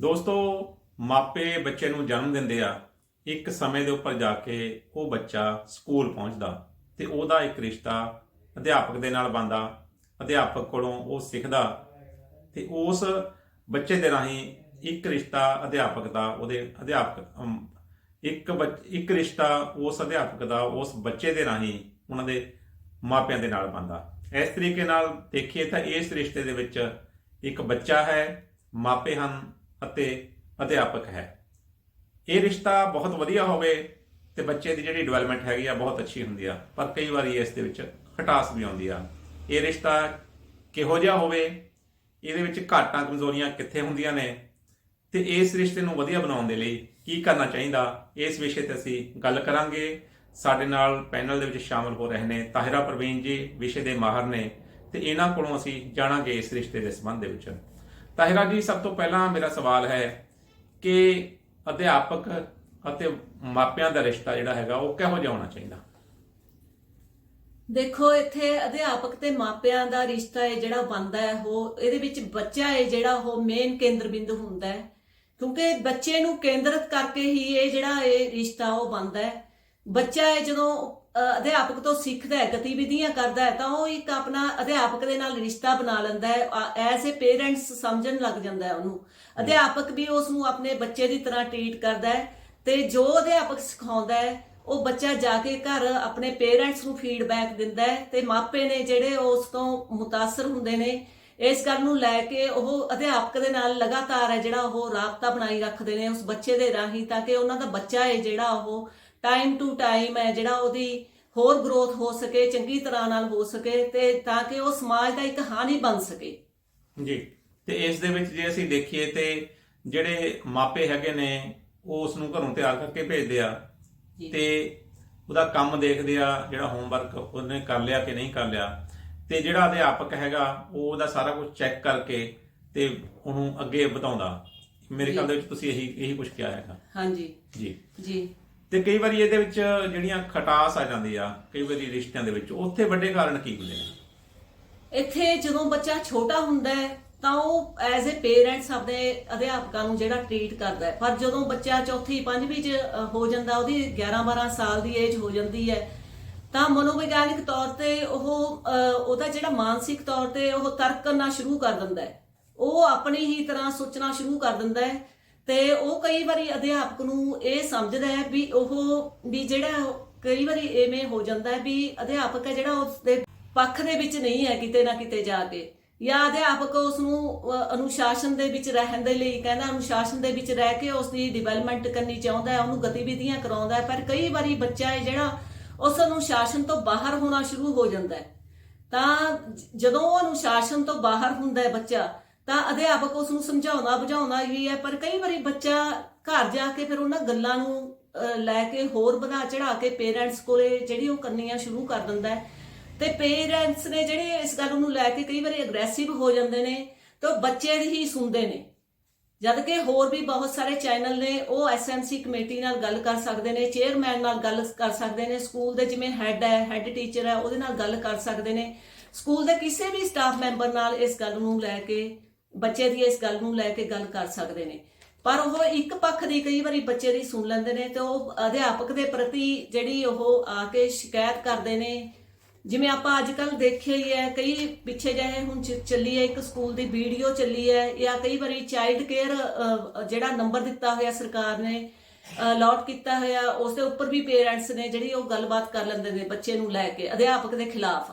ਦੋਸਤੋ, ਮਾਪੇ ਬੱਚੇ ਨੂੰ ਜਨਮ ਦਿੰਦੇ ਆ, ਇੱਕ ਸਮੇਂ ਦੇ ਉੱਪਰ ਜਾ ਕੇ ਉਹ ਬੱਚਾ ਸਕੂਲ ਪਹੁੰਚਦਾ ਤੇ ਉਹਦਾ ਇੱਕ ਰਿਸ਼ਤਾ ਅਧਿਆਪਕ ਦੇ ਨਾਲ ਬਣਦਾ, ਅਧਿਆਪਕ ਕੋਲੋਂ ਉਹ ਸਿੱਖਦਾ ਤੇ ਉਸ ਬੱਚੇ ਦੇ ਰਾਹੀਂ ਇੱਕ ਰਿਸ਼ਤਾ ਅਧਿਆਪਕ ਦਾ, ਉਹਦੇ ਅਧਿਆਪਕ ਇੱਕ ਬੱਚ- ਇੱਕ ਰਿਸ਼ਤਾ ਉਸ ਅਧਿਆਪਕ ਦਾ, ਉਸ ਬੱਚੇ ਦੇ ਰਾਹੀਂ ਉਹਨਾਂ ਦੇ ਮਾਪਿਆਂ ਦੇ ਨਾਲ ਬਣਦਾ। ਇਸ ਤਰੀਕੇ ਨਾਲ ਦੇਖੀਏ ਤਾਂ ਇਸ ਰਿਸ਼ਤੇ ਦੇ ਵਿੱਚ ਇੱਕ ਬੱਚਾ ਹੈ, ਮਾਪੇ ਹਨ ਅਤੇ ਅਧਿਆਪਕ ਹੈ। ਇਹ ਰਿਸ਼ਤਾ ਬਹੁਤ ਵਧੀਆ ਹੋਵੇ ਤੇ ਬੱਚੇ ਦੀ ਜਿਹੜੀ ਡਿਵੈਲਪਮੈਂਟ ਹੈਗੀ ਆ ਬਹੁਤ ਅੱਛੀ ਹੁੰਦੀ ਆ, ਪਰ ਕਈ ਵਾਰੀ ਇਸ ਦੇ ਵਿੱਚ ਖਟਾਸ ਵੀ ਆਉਂਦੀ ਆ। ਇਹ ਰਿਸ਼ਤਾ ਕਿਹੋ ਜਿਹਾ ਹੋਵੇ, ਇਹਦੇ ਵਿੱਚ ਘਾਟਾਂ ਕਮਜ਼ੋਰੀਆਂ ਕਿੱਥੇ ਹੁੰਦੀਆਂ ਨੇ ਤੇ ਇਸ ਰਿਸ਼ਤੇ ਨੂੰ ਵਧੀਆ ਬਣਾਉਣ ਦੇ ਲਈ ਕੀ ਕਰਨਾ ਚਾਹੀਦਾ, ਇਸ ਵਿਸ਼ੇ ਤੇ ਅਸੀਂ ਗੱਲ ਕਰਾਂਗੇ। ਸਾਡੇ ਨਾਲ ਪੈਨਲ ਦੇ ਵਿੱਚ ਸ਼ਾਮਲ ਹੋ ਰਹੇ ਨੇ ਤਾਹਿਰਾ ਪ੍ਰਵੀਨ ਜੀ, ਵਿਸ਼ੇ ਦੇ ਮਾਹਰ ਨੇ ਤੇ ਇਹਨਾਂ ਕੋਲੋਂ ਅਸੀਂ ਜਾਣਾਂਗੇ ਇਸ ਰਿਸ਼ਤੇ ਦੇ ਸੰਬੰਧ ਦੇ ਵਿੱਚ। ਤਾਹਿਰਾ ਜੀ, ਸਭ ਤੋਂ ਪਹਿਲਾਂ ਮੇਰਾ ਸਵਾਲ ਹੈ ਕਿ ਅਧਿਆਪਕ ਅਤੇ ਮਾਪਿਆਂ ਦਾ ਰਿਸ਼ਤਾ ਜਿਹੜਾ ਹੈਗਾ, ਉਹ ਕਿਹੋ ਜਿਹਾ ਹੋਣਾ ਚਾਹੀਦਾ? ਦੇਖੋ, ਇੱਥੇ ਅਧਿਆਪਕ ਤੇ ਮਾਪਿਆਂ ਦਾ ਰਿਸ਼ਤਾ ਹੈ ਜਿਹੜਾ ਬਣਦਾ ਹੈ, ਉਹ ਇਹਦੇ ਵਿੱਚ ਬੱਚਾ ਹੈ ਜਿਹੜਾ, ਉਹ ਮੇਨ ਕੇਂਦਰ ਬਿੰਦੂ ਹੁੰਦਾ ਹੈ। ਕਿਉਂਕਿ ਬੱਚੇ ਨੂੰ ਕੇਂਦਰਿਤ ਕਰਕੇ ਹੀ ਇਹ ਜਿਹੜਾ ਇਹ ਰਿਸ਼ਤਾ ਉਹ ਬਣਦਾ ਹੈ। ਬੱਚਾ ਹੈ, ਜਦੋਂ ਅਧਿਆਪਕ ਤੋਂ ਸਿੱਖਦਾ ਹੈ, ਗਤੀਵਿਧੀਆਂ ਕਰਦਾ ਹੈ, ਤਾਂ ਉਹ ਇੱਕ ਆਪਣਾ ਅਧਿਆਪਕ ਦੇ ਨਾਲ ਰਿਸ਼ਤਾ ਬਣਾ ਲੈਂਦਾ ਹੈ ਐਜ਼ ਅ ਪੇਰੈਂਟਸ ਸਮਝਣ ਲੱਗ ਜਾਂਦਾ ਹੈ ਉਹਨੂੰ। ਅਧਿਆਪਕ ਵੀ ਉਸ ਨੂੰ ਆਪਣੇ ਬੱਚੇ ਦੀ ਤਰ੍ਹਾਂ ਟ੍ਰੀਟ ਕਰਦਾ ਹੈ ਤੇ ਜੋ ਅਧਿਆਪਕ ਸਿਖਾਉਂਦਾ ਹੈ, ਉਹ ਬੱਚਾ ਜਾ ਕੇ ਘਰ ਆਪਣੇ ਪੇਰੈਂਟਸ ਨੂੰ ਫੀਡਬੈਕ ਦਿੰਦਾ ਹੈ ਤੇ ਮਾਪੇ ਨੇ ਜਿਹੜੇ ਉਸ ਤੋਂ ਮੁਤਾਸਰ ਹੁੰਦੇ ਨੇ, ਇਸ ਗੱਲ ਨੂੰ ਲੈ ਕੇ ਉਹ ਅਧਿਆਪਕ ਦੇ ਨਾਲ ਲਗਾਤਾਰ ਹੈ ਜਿਹੜਾ ਉਹ ਰਾਬਤਾ ਬਣਾਈ ਰੱਖਦੇ ਨੇ ਉਸ ਬੱਚੇ ਦੇ ਰਾਹੀਂ, ਤਾਂ ਕਿ ਉਹਨਾਂ ਦਾ ਬੱਚਾ ਹੈ ਜਿਹੜਾ ਉਹ ਟਾਈਮ ਟੂ ਟਾਈਮ ਹੈ ਜਿਹੜਾ ਉਹਦੀ ਹੋਰ ਗਰੋਥ ਹੋ ਸਕੇ ਚੰਗੀ ਤਰ੍ਹਾਂ ਨਾਲ ਹੋ ਸਕੇ ਤੇ ਤਾਂ ਕਿ ਉਹ ਸਮਾਜ ਦਾ ਇੱਕ ਹਾਨੀ ਬਣ ਸਕੇ। ਜੀ ਤੇ ਇਸ ਦੇ ਵਿੱਚ ਜੇ ਅਸੀਂ ਦੇਖੀਏ ਤੇ ਜਿਹੜੇ ਮਾਪੇ ਹੈਗੇ ਨੇ ਉਹ ਉਸ ਨੂੰ ਘਰੋਂ ਤਿਆਰ ਕਰਕੇ ਭੇਜਦੇ ਆ। ਤੇ ਉਹਦਾ ਕੰਮ ਦੇਖਦੇ ਆ ਜਿਹੜਾ ਹੋਮਵਰਕ ਉਹਨੇ ਕਰ ਲਿਆ ਕਿ ਨਹੀਂ ਕਰ ਲਿਆ। ਤੇ ਜਿਹੜਾ ਅਧਿਆਪਕ ਹੈਗਾ ਉਹ ਉਹਦਾ ਸਾਰਾ ਕੁਝ ਚੈੱਕ ਕਰਕੇ ਤੇ ਉਹਨੂੰ ਅੱਗੇ ਵਧਾਉਂਦਾ। ਮੇਰੇ। ਖਿਆਲ ਦੇ ਵਿੱਚ ਤੁਸੀਂ ਇਹੀ ਇਹੀ ਕੁਝ ਕਿਹਾ ਹੈਗਾ। ਹਾਂਜੀ। ਜੀ। ਜੀ। ਤੇ ਕਈ ਵਾਰੀ ਇਹਦੇ ਵਿੱਚ ਜਿਹੜੀਆਂ ਖਟਾਸ ਆ ਜਾਂਦੀ ਆ, ਕਈ ਵਾਰੀ ਰਿਸ਼ਤਿਆਂ ਦੇ ਵਿੱਚ, ਉੱਥੇ ਵੱਡੇ ਕਾਰਨ ਕੀ ਹੁੰਦੇ ਨੇ? ਇੱਥੇ ਜਦੋਂ ਬੱਚਾ ਛੋਟਾ ਹੁੰਦਾ ਹੈ, ਤਾਂ ਉਹ ਐਜ਼ ਅ ਪੇਰੈਂਟਸ ਆਪਣੇ ਅਧਿਆਪਕਾਂ ਨੂੰ ਜਿਹੜਾ ਟ੍ਰੀਟ ਕਰਦਾ ਹੈ। ਪਰ ਜਦੋਂ ਬੱਚਾ ਚੌਥੀ, ਪੰਜਵੀਂ ਚ ਹੋ ਜਾਂਦਾ, ਉਹਦੀ 11 12 ਸਾਲ ਦੀ ਏਜ ਹੋ ਜਾਂਦੀ ਹੈ, ਤਾਂ ਮਨੋਵਿਗਿਆਨਿਕ ਤੌਰ ਤੇ ਉਹ ਉਹਦਾ ਜਿਹੜਾ ਮਾਨਸਿਕ ਤੌਰ ਤੇ ਉਹ ਤਰਕ ਕਰਨਾ ਸ਼ੁਰੂ ਕਰ ਦਿੰਦਾ ਹੈ। ਉਹ ਆਪਣੀ ਹੀ ਤਰ੍ਹਾਂ ਸੋਚਣਾ ਸ਼ੁਰੂ ਕਰ ਦਿੰਦਾ ਹੈ ਤੇ ਉਹ ਕਈ ਵਾਰੀ ਅਧਿਆਪਕ ਨੂੰ ਇਹ ਸਮਝਦਾ ਹੈ ਵੀ ਉਹ, ਵੀ ਜਿਹੜਾ ਕਈ ਵਾਰੀ ਐਵੇਂ ਹੋ ਜਾਂਦਾ ਹੈ ਵੀ ਅਧਿਆਪਕ ਹੈ ਜਿਹੜਾ ਉਸ ਦੇ ਪੱਖ ਦੇ ਵਿੱਚ ਨਹੀਂ ਹੈ ਕਿਤੇ ਨਾ ਕਿਤੇ ਜਾ ਕੇ। ਜਾਂ ਅਧਿਆਪਕ ਉਸ ਨੂੰ ਅਨੁਸ਼ਾਸਨ ਦੇ ਵਿੱਚ ਰਹਿਣ ਦੇ ਲਈ ਕਹਿੰਦਾ, ਅਨੁਸ਼ਾਸਨ ਦੇ ਵਿੱਚ ਰਹਿ ਕੇ ਉਸ ਦੀ ਡਿਵੈਲਪਮੈਂਟ ਕਰਨੀ ਚਾਹੁੰਦਾ ਹੈ, ਉਹਨੂੰ ਗਤੀਵਿਧੀਆਂ ਕਰਾਉਂਦਾ ਹੈ, ਪਰ ਕਈ ਵਾਰੀ ਬੱਚਾ ਹੈ ਜਿਹੜਾ ਉਸ ਅਨੁਸ਼ਾਸਨ ਤੋਂ ਬਾਹਰ ਹੋਣਾ ਸ਼ੁਰੂ ਹੋ ਜਾਂਦਾ ਹੈ। ਤਾਂ ਜਦੋਂ ਉਹ ਅਨੁਸ਼ਾਸਨ ਤੋਂ ਬਾਹਰ ਹੁੰਦਾ ਹੈ ਬੱਚਾ ਤਾਂ ਅਧਿਆਪਕ ਉਸ ਨੂੰ ਸਮਝਾਉਂਦਾ, ਬੁਝਾਉਂਦਾ ਵੀ ਹੈ, ਪਰ ਕਈ ਵਾਰੀ ਬੱਚਾ ਘਰ ਜਾ ਕੇ ਫਿਰ ਉਹਨਾਂ ਗੱਲਾਂ ਨੂੰ ਲੈ ਕੇ ਹੋਰ ਵਧਾ ਚੜਾ ਕੇ ਪੇਰੈਂਟਸ ਕੋਲੇ ਜਿਹੜੀ ਉਹ ਕਰਨੀਆਂ ਸ਼ੁਰੂ ਕਰ ਦਿੰਦਾ ਹੈ। ਤੇ ਪੇਰੈਂਟਸ ਨੇ ਜਿਹੜੇ ਇਸ ਗੱਲ ਨੂੰ ਲੈ ਕੇ ਕਈ ਵਾਰੀ ਅਗਰੈਸਿਵ ਹੋ ਜਾਂਦੇ ਨੇ, ਤੇ ਬੱਚੇ ਦੀ ਹੀ ਸੁਣਦੇ ਨੇ। ਜਦ ਕਿ ਹੋਰ ਵੀ ਬਹੁਤ ਸਾਰੇ ਚੈਨਲ ਨੇ, ਉਹ ਐਸਐਮਸੀ ਕਮੇਟੀ ਨਾਲ ਗੱਲ ਕਰ ਸਕਦੇ ਨੇ ਚੇਅਰਮੈਨ ਨਾਲ ਗੱਲ ਕਰ ਸਕਦੇ ਨੇ, ਸਕੂਲ ਦੇ ਜਿਵੇਂ ਹੈੱਡ ਹੈ ਹੈੱਡ ਟੀਚਰ ਹੈ, ਉਹਦੇ ਨਾਲ ਗੱਲ ਕਰ ਸਕਦੇ ਨੇ। ਸਕੂਲ ਦੇ ਕਿਸੇ ਵੀ ਸਟਾਫ ਮੈਂਬਰ ਨਾਲ ਇਸ ਗੱਲ ਨੂੰ ਲੈ ਕੇ ਬੱਚੇ ਦੀ ਇਸ ਗੱਲ ਨੂੰ ਲੈ ਕੇ ਗੱਲ ਕਰ ਸਕਦੇ ਨੇ। ਪਰ ਉਹ ਇੱਕ ਪੱਖ ਦੀ ਕਈ ਵਾਰੀ ਬੱਚੇ ਦੀ ਸੁਣ ਲੈਂਦੇ ਨੇ ਤੇ ਉਹ ਅਧਿਆਪਕ ਦੇ ਪ੍ਰਤੀ ਜਿਹੜੀ ਉਹ ਆ ਕੇ ਸ਼ਿਕਾਇਤ ਕਰਦੇ ਨੇ। ਜਿਵੇਂ ਆਪਾਂ ਅੱਜ ਕੱਲ ਦੇਖਿਆ ਹੀ ਹੈ, ਕਈ ਪਿੱਛੇ ਜਿਹੇ ਹੁਣ ਚੱਲੀ ਹੈ, ਇੱਕ ਸਕੂਲ ਦੀ ਵੀਡੀਓ ਚੱਲੀ ਹੈ ਜਾਂ ਕਈ ਵਾਰੀ ਚਾਈਲਡ ਕੇਅਰ ਜਿਹੜਾ ਨੰਬਰ ਦਿੱਤਾ ਹੋਇਆ ਸਰਕਾਰ ਨੇ ਅਲਾਟ ਕੀਤਾ ਹੋਇਆ, ਉਸ ਦੇ ਉੱਪਰ ਵੀ ਪੇਰੈਂਟਸ ਨੇ ਜਿਹੜੀ ਉਹ ਗੱਲਬਾਤ ਕਰ ਲੈਂਦੇ ਨੇ ਬੱਚੇ ਨੂੰ ਲੈ ਕੇ, ਅਧਿਆਪਕ ਦੇ ਖਿਲਾਫ।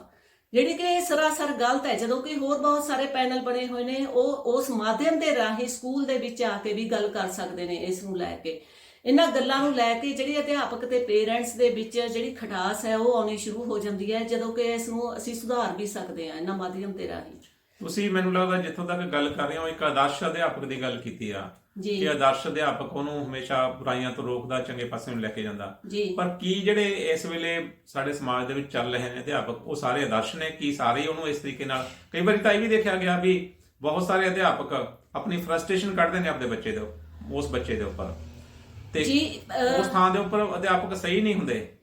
ਜਿਹੜੀ ਕਿ ਸਰਾਸਰ ਗਲਤ ਹੈ, ਜਦੋਂ ਕਿ ਹੋਰ ਬਹੁਤ ਸਾਰੇ ਪੈਨਲ ਬਣੇ ਹੋਏ ਨੇ, ਉਹ ਉਸ ਮਾਧਿਅਮ ਦੇ ਰਾਹੀਂ ਸਕੂਲ ਦੇ ਵਿੱਚ ਆ ਕੇ ਵੀ ਗੱਲ ਕਰ ਸਕਦੇ ਨੇ ਇਸ ਨੂੰ ਲੈ ਕੇ। ਇਹਨਾਂ ਗੱਲਾਂ ਨੂੰ ਲੈ ਕੇ ਜਿਹੜੀ ਅਧਿਆਪਕ ਤੇ ਪੇਰੈਂਟਸ ਦੇ ਵਿੱਚ ਜਿਹੜੀ ਖਟਾਸ ਹੈ, ਉਹ ਆਉਣੀ ਸ਼ੁਰੂ ਹੋ ਜਾਂਦੀ ਹੈ, ਜਦੋਂ ਕਿ ਇਸ ਨੂੰ ਅਸੀਂ ਸੁਧਾਰ ਵੀ ਸਕਦੇ ਹਾਂ ਇਹਨਾਂ ਮਾਧਿਅਮ ਦੇ ਰਾਹੀਂ। ਤੁਸੀਂ ਮੈਨੂੰ ਲੱਗਦਾ ਜਿੱਥੋਂ ਤੱਕ ਗੱਲ ਕਰ ਰਹੇ ਹੋ, ਇੱਕ ਆਦਰਸ਼ ਅਧਿਆਪਕ ਦੀ ਗੱਲ ਕੀਤੀ ਆ। ਜੀ। ਕਿ ਆਦਰਸ਼ ਅਧਿਆਪਕ ਉਹਨੂੰ ਹਮੇਸ਼ਾ ਬੁਰਾਈਆਂ ਤੋਂ ਰੋਕਦਾ ਚੰਗੇ ਪਾਸੇ ਨੂੰ ਲੈ ਕੇ ਜਾਂਦਾ। ਜੀ। ਪਰ ਕੀ ਜਿਹੜੇ ਇਸ ਵੇਲੇ ਸਾਡੇ ਸਮਾਜ ਦੇ ਵਿੱਚ ਚੱਲ ਰਹੇ ਨੇ ਅਧਿਆਪਕ ਉਹ ਸਾਰੇ ਆਦਰਸ਼ ਨੇ? ਕੀ ਸਾਰੇ ਉਹਨੂੰ ਇਸ ਤਰੀਕੇ ਨਾਲ? ਕਈ ਵਾਰੀ ਤਾਂ ਇਹ ਵੀ ਦੇਖਿਆ ਗਿਆ ਵੀ ਬਹੁਤ ਸਾਰੇ ਅਧਿਆਪਕ ਆਪਣੀ ਫਰਸਟ੍ਰੇਸ਼ਨ ਕੱਢਦੇ ਨੇ ਆਪਣੇ ਬੱਚੇ ਦੇ ਉਸ ਬੱਚੇ ਦੇ ਉੱਪਰ। ਤੇ ਉਸ ਥਾਂ ਦੇ ਉੱਪਰ ਅਧਿਆਪਕ ਸਹੀ ਨਹੀਂ ਹੁੰਦੇ।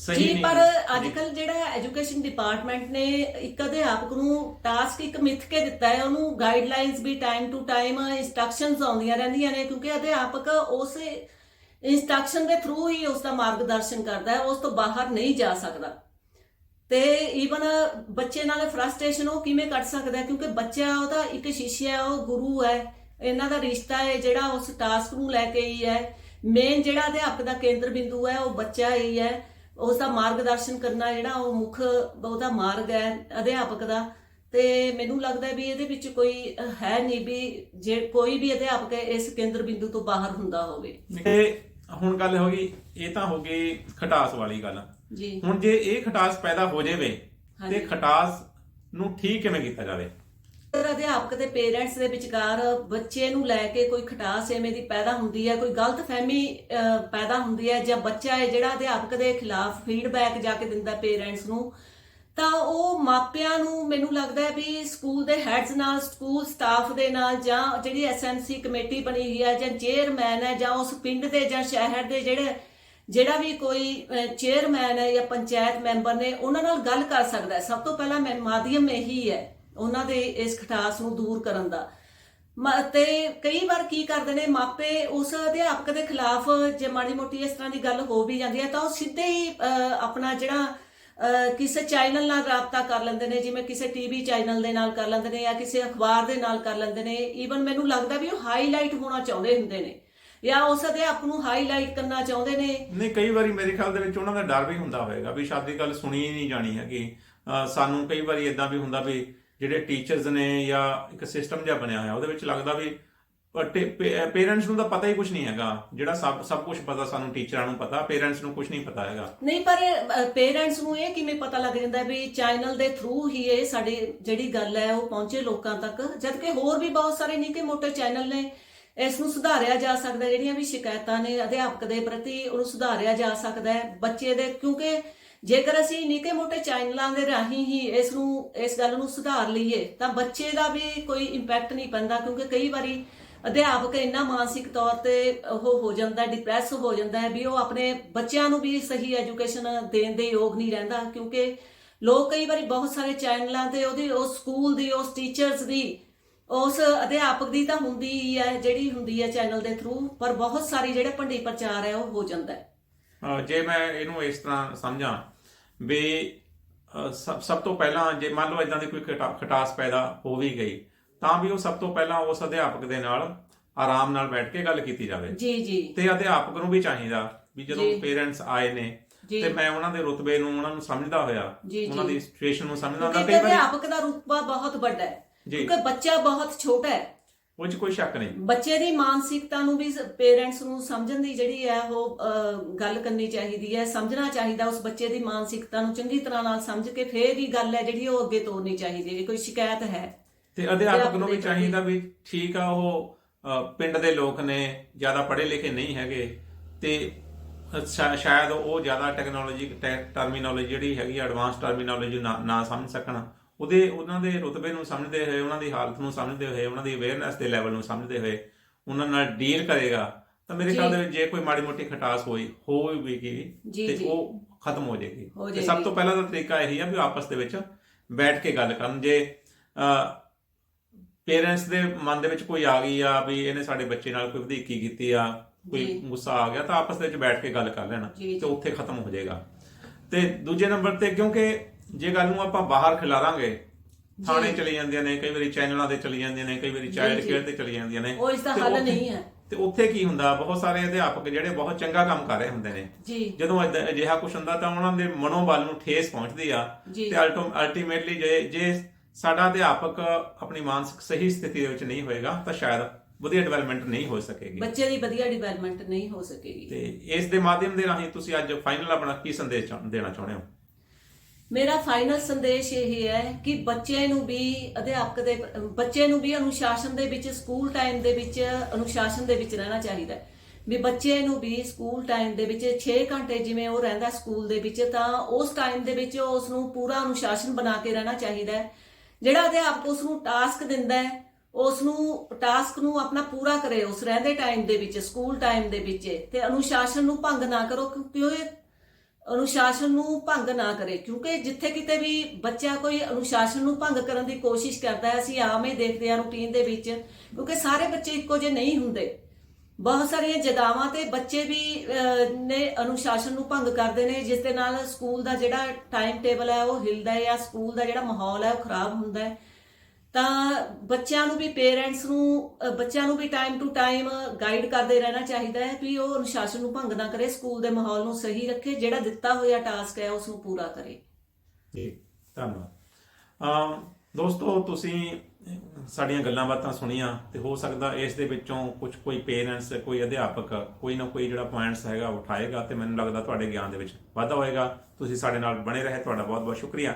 ਸਹੀ ਜੀ ਨਹੀਂ ਪਰ। ਅੱਜ ਕੱਲ ਜਿਹੜਾ ਐਜੂਕੇਸ਼ਨ ਡਿਪਾਰਟਮੈਂਟ ਨੇ ਇੱਕ ਅਧਿਆਪਕ ਨੂੰ ਟਾਸਕ ਇੱਕ ਮਿੱਥ ਕੇ ਦਿੱਤਾ ਹੈ ਉਹਨੂੰ ਗਾਈਡਲਾਈਨਸ ਵੀ ਟਾਈਮ ਟੂ ਟਾਈਮ ਇਨਸਟਰਕਸ਼ਨਸ ਆਉਂਦੀਆਂ ਰਹਿੰਦੀਆਂ ਨੇ ਕਿਉਂਕਿ ਅਧਿਆਪਕ ਉਸ ਇਨਸਟਰਕਸ਼ਨ ਦੇ ਥਰੂ ਹੀ ਉਸ ਦਾ ਮਾਰਗਦਰਸ਼ਨ ਕਰਦਾ ਹੈ ਉਸ ਤੋਂ ਬਾਹਰ ਨਹੀਂ ਜਾ ਸਕਦਾ ਤੇ ਈਵਨ ਬੱਚੇ ਨਾਲ ਫਰਸਟ੍ਰੇਸ਼ਨ ਉਹ ਕਿਵੇਂ ਕੱਢ ਸਕਦਾ? ਕਿਉਂਕਿ ਬੱਚਾ ਉਹਦਾ ਇੱਕ ਸ਼ਿਸ਼ਿਆ ਹੈ ਉਹ ਗੁਰੂ ਹੈ ਇਹਨਾਂ ਦਾ ਰਿਸ਼ਤਾ ਹੈ ਜਿਹੜਾ ਉਸ ਟਾਸਕ ਨੂੰ ਲੈ ਕੇ ਹੀ ਹੈ ਮੇਨ ਜਿਹੜਾ ਅਧਿਆਪਕ ਦਾ ਕੇਂਦਰ ਬਿੰਦੂ ਹੈ ਉਹ ਬੱਚਾ ਹੀ ਹੈ ਉਸ ਦਾ ਮਾਰਗਦਰਸ਼ਨ ਕਰਨਾ ਜਿਹੜਾ ਉਹ ਮੁੱਖ ਉਹਦਾ ਮਾਰਗ ਹੈ ਅਧਿਆਪਕ ਦਾ। ਤੇ ਮੈਨੂੰ ਲੱਗਦਾ ਵੀ ਇਹਦੇ ਵਿੱਚ ਕੋਈ ਹੈ ਨਹੀਂ ਵੀ ਜੇ ਕੋਈ ਵੀ ਅਧਿਆਪਕ ਇਸ ਕੇਂਦਰ ਬਿੰਦੂ ਤੋਂ ਬਾਹਰ ਹੁੰਦਾ ਹੋਵੇ। ਤੇ ਹੁਣ ਗੱਲ ਹੋ ਗਈ ਇਹ ਤਾਂ ਹੋ ਗਈ ਖਟਾਸ ਵਾਲੀ ਗੱਲ। ਜੀ। ਹੁਣ ਜੇ ਇਹ ਖਟਾਸ ਪੈਦਾ ਹੋ ਜਾਵੇ ਤੇ। ਖਟਾਸ ਨੂੰ ਠੀਕ ਕਿਵੇਂ ਕੀਤਾ ਜਾਵੇ? ਅਧਿਆਪਕ ਤੇ ਪੇਰੈਂਟਸ ਦੇ ਵਿਚਕਾਰ ਬੱਚੇ ਨੂੰ ਲੈ ਕੇ ਕੋਈ ਖਟਾਸ ਐਵੇਂ ਦੀ ਪੈਦਾ ਹੁੰਦੀ ਹੈ, ਕੋਈ ਗਲਤ ਫਹਿਮੀ ਪੈਦਾ ਹੁੰਦੀ ਹੈ ਜਾਂ ਬੱਚਾ ਹੈ ਜਿਹੜਾ ਅਧਿਆਪਕ ਦੇ ਖਿਲਾਫ ਫੀਡਬੈਕ ਜਾ ਕੇ ਦਿੰਦਾ ਪੇਰੈਂਟਸ ਨੂੰ, ਤਾਂ ਉਹ ਮਾਪਿਆਂ ਨੂੰ ਮੈਨੂੰ ਲੱਗਦਾ ਹੈ ਵੀ ਸਕੂਲ ਦੇ ਹੈਡਸ ਨਾਲ, ਸਕੂਲ ਸਟਾਫ ਦੇ ਨਾਲ ਜਾਂ ਜਿਹੜੀ ਐਸਐਮਸੀ ਕਮੇਟੀ ਬਣੀ ਹੋਈ ਹੈ ਜਾਂ ਚੇਅਰਮੈਨ ਹੈ ਜਾਂ ਉਸ ਪਿੰਡ ਦੇ ਜਾਂ ਸ਼ਹਿਰ ਦੇ ਜਿਹੜੇ, ਜਿਹੜਾ ਵੀ ਕੋਈ ਚੇਅਰਮੈਨ ਹੈ ਜਾਂ ਪੰਚਾਇਤ ਮੈਂਬਰ ਨੇ, ਉਹਨਾਂ ਨਾਲ ਗੱਲ ਕਰ ਸਕਦਾ ਸਭ ਤੋਂ ਪਹਿਲਾਂ ਮੈਂ ਮਾਧਿਅਮ ਇਹੀ ਹੈ। ਉਹਨਾਂ ਦੇ ਇਸ ਖਟਾਸ ਨੂੰ ਦੂਰ ਕਰਨ ਦਾ। ਤੇ ਕਈ ਵਾਰ ਕੀ ਕਰਦੇ ਨੇ, ਮਾਪੇ ਉਸ ਅਧਿਆਪਕ ਦੇ ਖਿਲਾਫ ਜੇ ਮਾੜੀ ਮੋਟੀ ਇਸ ਤਰ੍ਹਾਂ ਦੀ ਗੱਲ ਹੋ ਵੀ ਜਾਂਦੀ ਹੈ, ਤਾਂ ਉਹ ਸਿੱਧੇ ਹੀ ਆਪਣਾ ਜਿਹੜਾ ਕਿਸੇ ਚੈਨਲ ਨਾਲ ਰਾਬਤਾ ਕਰ ਲੈਂਦੇ ਨੇ, ਜਿਵੇਂ ਕਿਸੇ ਟੀਵੀ ਚੈਨਲ ਦੇ ਨਾਲ ਕਰ ਲੈਂਦੇ ਨੇ ਜਾਂ ਕਿਸੇ ਅਖਬਾਰ ਦੇ ਨਾਲ ਕਰ ਲੈਂਦੇ ਨੇ। ਈਵਨ ਮੈਨੂੰ ਲੱਗਦਾ ਵੀ ਉਹ ਹਾਈਲਾਈਟ ਹੋਣਾ ਚਾਹੁੰਦੇ ਹੁੰਦੇ ਨੇ ਜਾਂ ਉਸ ਅਧਿਆਪਕ ਨੂੰ ਹਾਈਲਾਈਟ ਕਰਨਾ ਚਾਹੁੰਦੇ ਨੇ। ਨਹੀਂ, ਕਈ ਵਾਰੀ ਮੇਰੇ ਖਿਆਲ ਦੇ ਵਿੱਚ ਉਹਨਾਂ ਦਾ ਡਰ ਵੀ ਹੁੰਦਾ ਹੋਵੇਗਾ ਵੀ ਸ਼ਾਦੀ ਗੱਲ ਸੁਣੀ ਨਹੀਂ ਜਾਣੀ ਹੈਗੀ। ਸਾਨੂੰ ਕਈ ਵਾਰੀ ਇਦਾਂ ਵੀ ਹੁੰਦਾ ਵੀ ਜਿਹੜੇ ਟੀਚਰਸ ਨੇ ਜਾਂ ਇੱਕ ਸਿਸਟਮ ਜਿਹਾ ਬਣਿਆ ਹੋਇਆ, ਉਹਦੇ ਵਿੱਚ ਲੱਗਦਾ ਵੀ ਪੇਰੈਂਟਸ ਨੂੰ ਤਾਂ ਪਤਾ ਹੀ ਕੁਝ ਨਹੀਂ ਹੈਗਾ। ਜਿਹੜਾ ਸਭ ਸਭ ਕੁਝ ਪਤਾ, ਸਾਨੂੰ ਟੀਚਰਾਂ ਨੂੰ ਪਤਾ ਪੇਰੈਂਟਸ ਨੂੰ ਕੁਝ ਨਹੀਂ ਪਤਾ ਹੈਗਾ। ਨਹੀਂ, ਪਰ ਪੇਰੈਂਟਸ ਨੂੰ ਇਹ ਕਿਵੇਂ ਪਤਾ ਲੱਗ ਜਾਂਦਾ ਵੀ ਚੈਨਲ ਦੇ ਥਰੂ ਹੀ ਇਹ ਸਾਡੀ ਜਿਹੜੀ ਗੱਲ ਹੈ, ਉਹ ਪਹੁੰਚੇ ਲੋਕਾਂ ਤੱਕ? ਜਦਕਿ ਹੋਰ ਵੀ ਬਹੁਤ ਸਾਰੇ ਨਿੱਕੇ ਮੋਟੇ ਚੈਨਲ ਨੇ, ਇਸ ਨੂੰ ਸੁਧਾਰਿਆ ਜਾ ਸਕਦਾ, ਜਿਹੜੀਆਂ ਵੀ ਸ਼ਿਕਾਇਤਾਂ ਨੇ ਅਧਿਆਪਕ ਦੇ ਪ੍ਰਤੀ, ਉਹਨੂੰ ਸੁਧਾਰਿਆ ਜਾ ਸਕਦਾ ਹੈ। ਬੱਚੇ ਦੇ, ਕਿਉਂਕਿ ਜੇਕਰ ਅਸੀਂ ਨਿੱਕੇ ਮੋਟੇ ਚੈਨਲਾਂ ਦੇ ਰਾਹੀਂ ਹੀ ਇਸ ਨੂੰ, ਇਸ ਗੱਲ ਨੂੰ ਸੁਧਾਰ ਲਈਏ, ਤਾਂ ਬੱਚੇ ਦਾ ਵੀ ਕੋਈ ਇੰਪੈਕਟ ਨਹੀਂ ਪੈਂਦਾ, ਕਿਉਂਕਿ ਕਈ ਵਾਰੀ ਅਧਿਆਪਕ ਇੰਨਾ ਮਾਨਸਿਕ ਤੌਰ ਤੇ ਉਹ ਹੋ ਜਾਂਦਾ ਡਿਪਰੈਸ ਹੋ ਜਾਂਦਾ ਹੈ ਵੀ ਉਹ ਆਪਣੇ ਬੱਚਿਆਂ ਨੂੰ ਵੀ ਸਹੀ ਐਜੂਕੇਸ਼ਨ ਦੇਣ ਦੇ ਯੋਗ ਨਹੀਂ ਰਹਿੰਦਾ, ਕਿਉਂਕਿ ਲੋਕ ਕਈ ਵਾਰੀ ਬਹੁਤ ਸਾਰੇ ਚੈਨਲਾਂ ਤੇ ਉਹਦੀ, ਉਸ ਸਕੂਲ ਦੀ, ਉਸ ਟੀਚਰਸ ਦੀ, ਉਸ ਅਧਿਆਪਕ ਦੀ ਤਾਂ ਹੁੰਦੀ ਹੀ ਹੈ, ਜਿਹੜੀ ਹੁੰਦੀ ਹੈ ਚੈਨਲ ਦੇ ਥਰੂ ਪਰ ਬਹੁਤ ਸਾਰੀ ਜਿਹੜਾ ਭੰਡੀ ਪ੍ਰਚਾਰ ਹੈ ਉਹ ਹੋ ਜਾਂਦਾ ਹੈ। ਜੇ ਮੈਂ ਇਹਨੂੰ ਇਸ ਤਰ੍ਹਾਂ ਸਮਝਾਂ ਵੀ ਸਭ ਸਭ ਤੋਂ ਪਹਿਲਾਂ ਜੇ ਮੰਨ ਲਓ ਇਦਾਂ ਦੀ ਕੋਈ ਖਟਾ- ਖਟਾਸ ਪੈਦਾ ਹੋ ਵੀ ਗਈ ਤਾਂ ਵੀ ਉਹ ਸਭ ਤੋਂ ਪਹਿਲਾਂ ਉਸ ਅਧਿਆਪਕ ਦੇ ਨਾਲ ਆਰਾਮ ਨਾਲ ਬੈਠ ਕੇ ਗੱਲ ਕੀਤੀ ਜਾਵੇ ਜੀ ਜੀ ਤੇ ਅਧਿਆਪਕ ਨੂੰ ਵੀ ਚਾਹੀਦਾ ਵੀ ਜਦੋਂ। ਪੇਰੈਂਟਸ ਆਏ ਨੇ। ਤੇ ਮੈਂ ਉਹਨਾਂ ਦੇ ਰੁਤਬੇ ਨੂੰ ਉਹਨਾਂ ਨੂੰ ਸਮਝਦਾ ਹੋਇਆ ਉਹਨਾਂ। ਦੀ ਸਿਚੁਏਸ਼ਨ ਨੂੰ ਸਮਝਦਾ ਹੁੰਦਾ ਵਾਰੀ ਅਧਿਆਪਕ ਦਾ ਰੁਤਬਾ ਬਹੁਤ ਵੱਡਾ ਹੈ। ਕਿਉਂਕਿ ਬੱਚਾ ਬਹੁਤ ਛੋਟਾ ਹੈ ਉਹ 'ਚ ਕੋਈ ਸ਼ੱਕ ਨਹੀਂ। ਬੱਚੇ ਦੀ ਮਾਨਸਿਕਤਾ ਨੂੰ ਵੀ ਪੇਰੈਂਟਸ ਨੂੰ ਸਮਝਣ ਦੀ ਜਿਹੜੀ ਹੈ ਉਹ ਗੱਲ ਕਰਨੀ ਚਾਹੀਦੀ ਹੈ। ਸਮਝਣਾ ਚਾਹੀਦਾ ਉਸ ਬੱਚੇ ਦੀ ਮਾਨਸਿਕਤਾ ਨੂੰ ਚੰਗੀ ਤਰ੍ਹਾਂ ਨਾਲ ਸਮਝ ਕੇ ਫੇਰ ਹੀ ਗੱਲ ਹੈ ਜਿਹੜੀ ਉਹ ਅੱਗੇ ਤੋਰਨੀ ਚਾਹੀਦੀ ਹੈ ਜੇ ਕੋਈ ਸ਼ਿਕਾਇਤ ਹੈ। ਤੇ ਅਧਿਆਪਕ ਨੂੰ ਵੀ ਦੇ ਚਾਹੀਦਾ ਵੀ ਠੀਕ ਆ ਉਹ ਅ, ਪਿੰਡ ਦੇ ਲੋਕ ਨੇ ਜ਼ਿਆਦਾ ਪੜ੍ਹੇ ਲਿਖੇ ਨਹੀਂ ਹੈਗੇ ਤੇ ਸ਼ਾ- ਸ਼ਾਇਦ ਉਹ ਜ਼ਿਆਦਾ ਟੈਕਨੋਲੋਜੀ ਟਰਮੀਨੋਲੋਜੀ ਜਿਹੜੀ ਹੈਗੀ ਐਡਵਾਂਸ ਟਰਮੀਨੋਲੋਜੀ ਨਾ ਨਾ ਸਮਝ ਸਕਣ। ਉਹਦੇ ਉਹਨਾਂ ਦੇ ਰੁਤਬੇ ਨੂੰ ਸਮਝਦੇ ਹੋਏ ਉਹਨਾਂ ਦੀ ਹਾਲਤ ਨੂੰ ਸਮਝਦੇ ਹੋਏ ਉਹਨਾਂ ਦੀ ਅਵੇਅਰਨੈਸ ਦੇ ਲੈਵਲ ਨੂੰ ਸਮਝਦੇ ਹੋਏ ਉਹਨਾਂ ਨਾਲ ਡੀਲ ਕਰੇਗਾ ਤਾਂ ਮੇਰੇ। ਖਿਆਲ ਦੇ ਵਿੱਚ ਜੇ ਕੋਈ ਮਾੜੀ ਮੋਟੀ ਖਟਾਸ ਹੋਈ ਹੋਵੇਗੀ ਤੇ। ਉਹ ਖਤਮ ਹੋ ਜਾਏਗੀ ਤੇ ਸਭ। ਤੋਂ ਪਹਿਲਾਂ ਦਾ ਤਰੀਕਾ ਇਹੀ ਆ ਵੀ ਆਪਸ ਦੇ ਵਿੱਚ ਬੈਠ ਕੇ ਗੱਲ ਕਰਨ ਜੇ ਪੇਰੈਂਟਸ ਦੇ ਮਨ ਦੇ ਵਿੱਚ ਕੋਈ ਆ ਗਈ ਆ ਵੀ ਇਹਨੇ ਸਾਡੇ ਬੱਚੇ ਨਾਲ ਕੋਈ ਵਧੀਕੀ ਕੀਤੀ ਆ ਕੋਈ। ਗੁੱਸਾ ਆ ਗਿਆ ਤਾਂ ਆਪਸ ਦੇ ਵਿੱਚ ਬੈਠ ਕੇ ਗੱਲ ਕਰ ਲੈਣਾ ਤੇ ਉੱਥੇ ਖਤਮ ਹੋ ਜਾਏਗਾ ਤੇ ਦੂਜੇ ਨੰਬਰ ਤੇ ਕਿਉਂਕਿ ਜੇ ਗੱਲ ਨੂੰ ਆਪਾਂ ਬਾਹਰ ਖਿਲਾਰਾਂਗੇ ਥਾਣੇ ਚਲੀ ਜਾਂਦੀਆਂ ਨੇ ਕਈ ਵਾਰੀ ਚੈਨਲਾਂ ਤੇ ਚਲੀ ਜਾਂਦੀਆਂ ਨੇ ਕਈ ਵਾਰੀ ਚਾਈਲਡ। ਕੇਅਰ ਤੇ ਚਲੀ ਜਾਂਦੀਆਂ ਨੇ। ਉਹ ਇਸ ਦਾ ਤੇ ਹੱਲ ਨਹੀਂ ਹੈ। ਤੇ ਉੱਥੇ ਕੀ ਹੁੰਦਾ? ਬਹੁਤ ਸਾਰੇ ਅਧਿਆਪਕ ਜਿਹੜੇ ਬਹੁਤ ਚੰਗਾ ਕੰਮ ਕਰ ਰਹੇ ਹੁੰਦੇ ਨੇ। ਜੀ। ਜਦੋਂ ਏਦਾਂ- ਅਜਿਹਾ ਕੁਝ ਹੁੰਦਾ ਤਾਂ ਉਹਨਾਂ ਦੇ ਮਨੋਬਲ ਨੂੰ ਠੇਸ ਪਹੁੰਚਦੀ ਆ। ਜੀ। ਤੇ ਅਲਟੀਮੇਟਲੀ ਜੇ ਜੇ ਸਾਡਾ ਅਧਿਆਪਕ ਆਪਣੀ ਮਾਨਸਿਕ ਸਹੀ ਸਥਿਤੀ ਦੇ ਵਿੱਚ ਨਹੀਂ ਹੋਏਗਾ ਤਾਂ ਸ਼ਾਇਦ ਵਧੀਆ ਡਿਵੈਲਪਮੈਂਟ ਨਹੀਂ ਹੋ ਸਕੇਗੀ। ਬੱਚੇ ਦੀ ਵਧੀਆ ਡਿਵੈਲਪਮੈਂਟ ਨਹੀਂ ਹੋ ਸਕੇਗੀ। ਤੇ ਇਸ ਦੇ ਮਾਧਿਅਮ ਦੇ ਰਾਹੀਂ ਤੁਸੀਂ ਅੱਜ ਫਾਈਨਲ ਆਪਣਾ ਕੀ ਸੰਦੇਸ਼ ਚਾਹ- ਦੇਣਾ ਚਾਹੁੰਦੇ ਹੋ? ਮੇਰਾ ਫਾਈਨਲ ਸੰਦੇਸ਼ ਇਹ ਹੈ ਕਿ ਬੱਚੇ ਨੂੰ ਵੀ ਅਧਿਆਪਕ ਦੇ ਬੱਚੇ ਨੂੰ ਵੀ ਅਨੁਸ਼ਾਸਨ ਦੇ ਵਿੱਚ ਸਕੂਲ ਟਾਈਮ ਦੇ ਵਿੱਚ ਅਨੁਸ਼ਾਸਨ ਦੇ ਵਿੱਚ ਰਹਿਣਾ ਚਾਹੀਦਾ ਹੈ। ਵੀ ਬੱਚੇ ਨੂੰ ਵੀ ਸਕੂਲ ਟਾਈਮ ਦੇ ਵਿੱਚ 6 ਘੰਟੇ ਜਿਵੇਂ ਉਹ ਰਹਿੰਦਾ ਸਕੂਲ ਦੇ ਵਿੱਚ, ਤਾਂ ਉਸ ਟਾਈਮ ਦੇ ਵਿੱਚ ਉਸ ਨੂੰ ਪੂਰਾ ਅਨੁਸ਼ਾਸਨ ਬਣਾ ਕੇ ਰਹਿਣਾ ਚਾਹੀਦਾ ਹੈ। ਜਿਹੜਾ ਅਧਿਆਪਕ ਉਸ ਨੂੰ ਟਾਸਕ ਦਿੰਦਾ ਹੈ ਉਸ ਨੂੰ ਟਾਸਕ ਨੂੰ ਆਪਣਾ ਪੂਰਾ ਕਰੇ ਉਸ, ਰਹਿੰਦੇ ਟਾਈਮ ਦੇ ਵਿੱਚ ਸਕੂਲ ਟਾਈਮ ਦੇ ਵਿੱਚ, ਤੇ ਅਨੁਸ਼ਾਸਨ ਨੂੰ ਭੰਗ ਨਾ ਕਰੋ, ਕਿਉਂਕਿ ਉਹ ਅਨੁਸ਼ਾਸਨ ਨੂੰ ਭੰਗ ਨਾ ਕਰੇ, ਕਿਉਂਕਿ ਜਿੱਥੇ ਕਿਤੇ ਵੀ ਬੱਚਾ ਕੋਈ ਅਨੁਸ਼ਾਸਨ ਨੂੰ ਭੰਗ ਕਰਨ ਦੀ ਕੋਸ਼ਿਸ਼ ਕਰਦਾ ਹੈ, ਅਸੀਂ ਆਮ ਹੀ ਦੇਖਦੇ ਹਾਂ ਰੂਟੀਨ ਦੇ ਵਿੱਚ, ਕਿਉਂਕਿ ਸਾਰੇ ਬੱਚੇ ਇੱਕੋ ਜਿਹੇ ਨਹੀਂ ਹੁੰਦੇ। ਬਹੁਤ ਸਾਰੀਆਂ ਜਗਾਵਾਂ ਤੇ ਬੱਚੇ ਵੀ ਨੇ ਅਨੁਸ਼ਾਸਨ ਨੂੰ ਭੰਗ ਕਰਦੇ ਨੇ, ਜਿਸ ਦੇ ਨਾਲ ਸਕੂਲ ਦਾ ਜਿਹੜਾ ਟਾਈਮ ਟੇਬਲ ਹੈ, ਉਹ ਹਿਲਦਾ ਹੈ ਜਾਂ ਸਕੂਲ ਦਾ ਜਿਹੜਾ ਮਾਹੌਲ ਹੈ, ਉਹ ਖਰਾਬ ਹੁੰਦਾ ਹੈ। ਤਾਂ ਬੱਚਿਆਂ ਨੂੰ ਵੀ ਪੇਰੈਂਟਸ ਨੂੰ ਬੱਚਿਆਂ ਨੂੰ ਵੀ ਟਾਈਮ ਟੂ ਟਾਈਮ ਗਾਈਡ ਕਰਦੇ ਰਹਿਣਾ ਚਾਹੀਦਾ ਹੈ ਵੀ ਉਹ ਅਨੁਸ਼ਾਸਨ ਨੂੰ ਭੰਗ ਨਾ ਕਰੇ ਸਕੂਲ ਦੇ ਮਾਹੌਲ ਨੂੰ ਸਹੀ ਰੱਖੇ, ਜਿਹੜਾ ਦਿੱਤਾ ਹੋਇਆ ਟਾਸਕ ਹੈ ਉਸ ਨੂੰ ਪੂਰਾ ਕਰੇ। ਜੀ, ਧੰਨਵਾਦ। ਅਮ, ਦੋਸਤੋ, ਤੁਸੀਂ ਸਾਡੀਆਂ ਗੱਲਾਂ ਬਾਤਾਂ ਸੁਣੀਆਂ ਤੇ ਹੋ ਸਕਦਾ ਇਸ ਦੇ ਵਿੱਚੋਂ ਕੁਝ ਕੋਈ ਪੇਰੈਂਟਸ ਕੋਈ ਅਧਿਆਪਕ, ਕੋਈ ਨਾ ਕੋਈ ਜਿਹੜਾ ਪੁਆਇੰਟਸ ਹੈਗਾ ਉਠਾਏਗਾ ਤੇ ਮੈਨੂੰ ਲੱਗਦਾ ਤੁਹਾਡੇ ਗਿਆਨ ਦੇ ਵਿੱਚ ਵਾਧਾ ਹੋਏਗਾ। ਤੁਸੀਂ ਸਾਡੇ ਨਾਲ ਬਣੇ ਰਹੇ, ਤੁਹਾਡਾ ਬਹੁਤ ਬਹੁਤ ਸ਼ੁਕਰੀਆ।